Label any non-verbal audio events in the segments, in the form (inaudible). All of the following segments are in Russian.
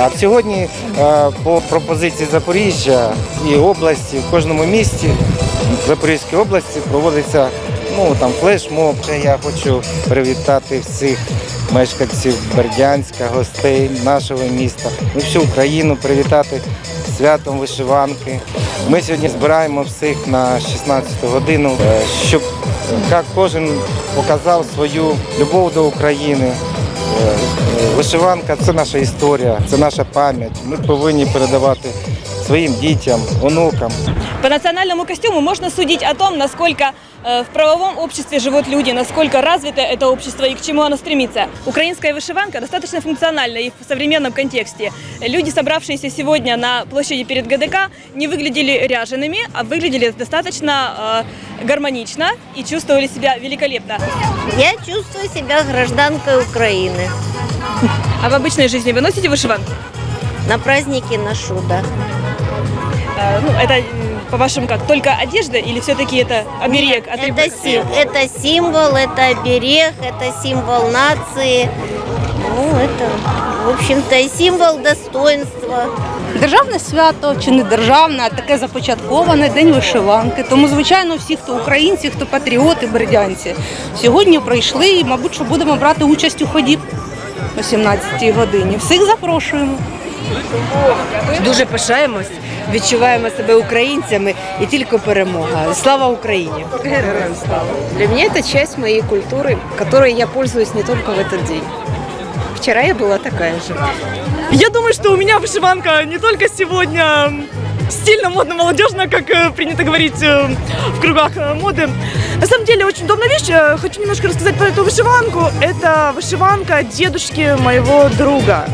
А сьогодні е, по пропозиції Запоріжжя і області в кожному місті Запорізької області проводиться ну там флешмоб. Я хочу привітати всіх мешканців Бердянська, гостей нашого міста, ну, всю Україну привітати святом вишиванки. Ми сьогодні збираємо всіх на 16 годину, е, щоб як кожен показав свою любов до України. Е, е, Вишиванка це наша історія, це наша пам'ять. Ми повинні передавати своїм дітям, онукам. По национальному костюму можно судить о том, насколько э, в правовом обществе живут люди, насколько развито это общество и к чему оно стремится. Украинская вышиванка достаточно функциональна и в современном контексте. Люди, собравшиеся сегодня на площади перед ГДК, не выглядели ряжеными, а выглядели достаточно э, гармонично и чувствовали себя великолепно. Я чувствую себя гражданкой Украины. А в обычной жизни вы носите вышиванку? На праздники ношу, да. Э, ну, это, м, по-вашему, как, только одежда или все-таки это оберег, атрибут? Это, сим- это символ, это оберег, это символ нации. Ну, это, в общем-то, и символ достоинства. Державне свято чи не державне, а таке започатковане День вишиванки. Тому, звичайно, всі, хто українці, хто патріоти, бердянці, сьогодні прийшли і, мабуть, що будемо брати участь у ході о 17-й годині. Всіх запрошуємо. Дуже пишаємось, відчуваємо себе українцями і тільки перемога. Слава Україні! Героям слава! Для меня это часть моей культуры, которой я пользуюсь не только в этот день. Вчера я была такая же. Я думаю, что у меня вышиванка не только сегодня стильно, модно, молодежно, как э, принято говорить э, в кругах э, моды. На самом деле очень удобная вещь. Э, Хочу немножко рассказать про эту вышиванку. Это вышиванка дедушки моего друга.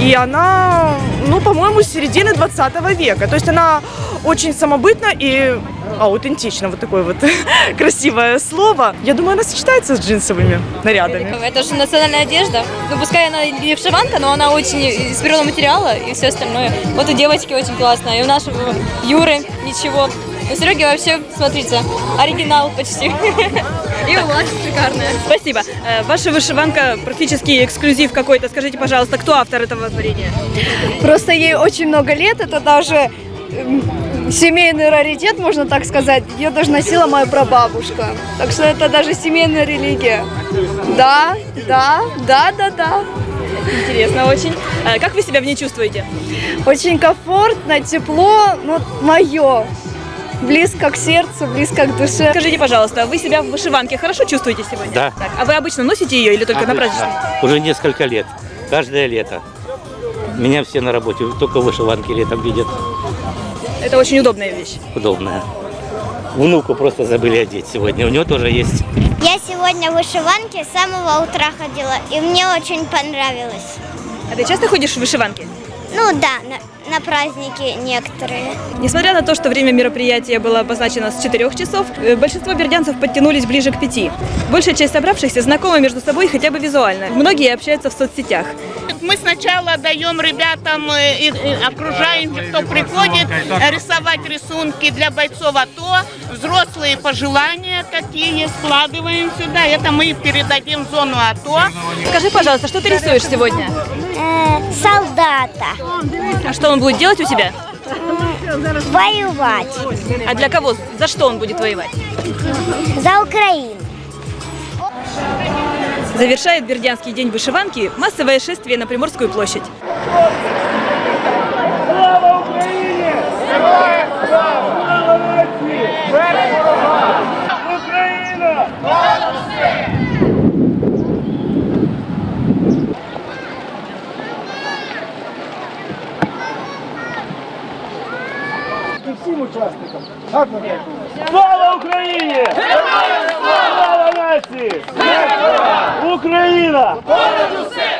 И она, ну, по-моему, с середины 20 века. То есть она очень самобытна и аутентична. Вот такое вот (laughs) красивое слово. Я думаю, она сочетается с джинсовыми нарядами. Это же национальная одежда. Ну, пускай она не вшиванка, но она очень из природного материала и все остальное. Вот у девочки очень классно, и у нашего Юры ничего. У Сереги вообще, смотрите, оригинал почти. И у вас шикарная. Спасибо. Э, Ваша вышиванка практически эксклюзив какой-то. Скажите, пожалуйста, кто автор этого творения? Просто ей очень много лет, это даже м, семейный раритет, можно так сказать. Ее даже носила моя прабабушка. Так что это даже семейная религия. Да, да, да, да, да. Интересно очень. Э, Как вы себя в ней чувствуете? Очень комфортно, тепло, ну, мое. Близко к сердцу, близко к душе. Скажите, пожалуйста, вы себя в вышиванке хорошо чувствуете сегодня? Да. Так, а вы обычно носите ее или только на Обычно. праздничный? Уже несколько лет. Каждое лето. Меня все на работе только вышиванки летом видят. Это очень удобная вещь. Удобная. Внуку просто забыли одеть сегодня. У него тоже есть. Я сегодня в вышиванке с самого утра ходила, и мне очень понравилось. А ты часто ходишь в вышиванке? Ну да, на, на праздники некоторые. Несмотря на то, что время мероприятия было обозначено с 4 часов, э, большинство бердянцев подтянулись ближе к 5. Большая часть собравшихся знакома между собой хотя бы визуально. Многие общаются в соцсетях. Мы сначала даем ребятам э, и, и окружающим, кто приходит, рисовать рисунки для бойцов АТО, взрослые пожелания какие складываем сюда. Это мы передадим в зону АТО. Скажи, пожалуйста, что ты рисуешь сегодня? Солдата. А что он будет делать у тебя? Воевать А для кого? За что он будет воевать? за Украину. Завершает Бердянский день вышиванки массовое шествие на Приморскую площадь. Слава Україні! Слава нації! Україна! Понад усе!